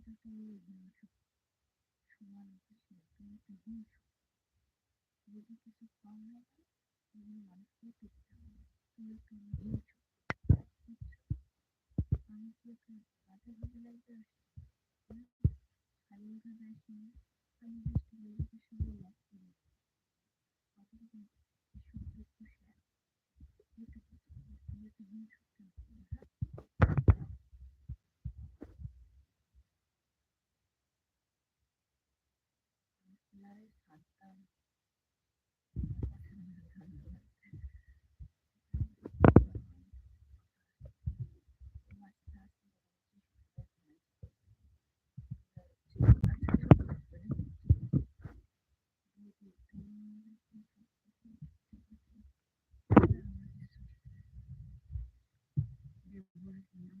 相对应元素数量之写中的定数。一个就是方位，一个完全比较，一个定数。আমাদেরকে মাথা ঘুরে লাগতে আসে খালি ঘরে আসি আমি দৃষ্টি নিজেদের সঙ্গে লাগতে অথবা সূর্য খুশি আমি তো হিংসা mm-hmm.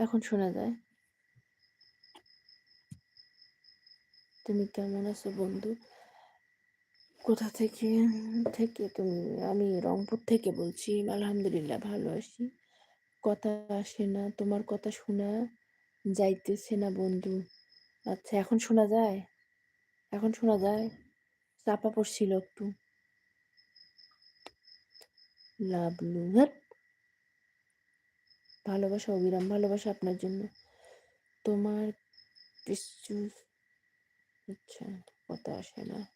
এখন শোনা যায়। তুমি কেমন আছো বন্ধু? কোথা থেকে থেকে তুমি? আমি রংপুর থেকে বলছি। আলহামদুলিল্লাহ, ভালো আছি। কথা আসে না, তোমার কথা শোনা যাইতেছে না বন্ধু। আচ্ছা এখন শোনা যায়? এখন শোনা যায়? চাপা পড়ছিল একটু। লাভলু হ্যাঁ? ভালোবাসা, অবিরাম ভালোবাসা আপনার জন্য। তোমার কিছু আচ্ছা কথা আসে না।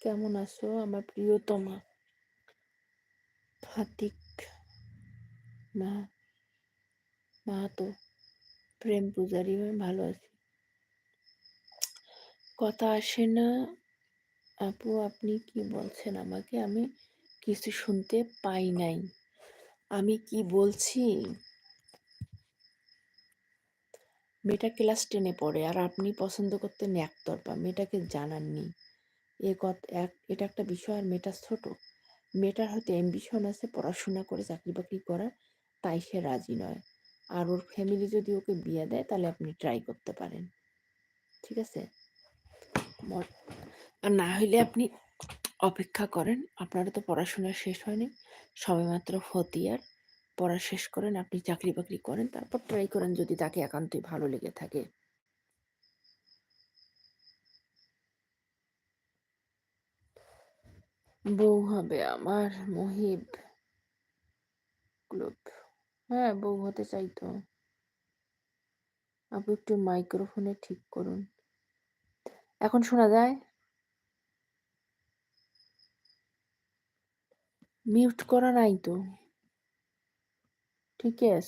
কেমন আছো আমার প্রিয়তমা? হাতিক মা মাহাতো প্রেম পূজারি ভালো আছি। কথা আসে না। আপু, আপনি কি বলছেন আমাকে? আমি কিছু শুনতে পাই নাই। আমি কি বলছি? মেয়েটা ক্লাস টেনে পড়ে, আর আপনি পছন্দ করতেন একতরফা। মেয়েটাকে জানাননি। এ কত, এক, এটা একটা বিষয়, আর মেয়েটা ছোট। মেয়েটার হয়তো অ্যাম্বিশন আছে, পড়াশোনা করে চাকরি বাকরি করার, তাই সে রাজি নয়। আর ওর ফ্যামিলি যদি ওকে বিয়ে দেয়, তাহলে আপনি ট্রাই করতে পারেন। ঠিক আছে? আর না হইলে আপনি অপেক্ষা করেন। আপনারা তো পড়াশোনা শেষ হয়নি। সবেমাত্র ফতিয়ার পড়া শেষ করেন, আপনি চাকরি বাকরি করেন, তারপর ট্রাই করেন যদি তাকে একান্তই ভালো লেগে থাকে। বউ হবে আমার মহিব হ্যাঁ বউ হতে চাইতো আপনি একটু মাইক্রোফোনে ঠিক করুন। এখন শোনা যায়? মিউট করা নাই তো ঠিকই আছে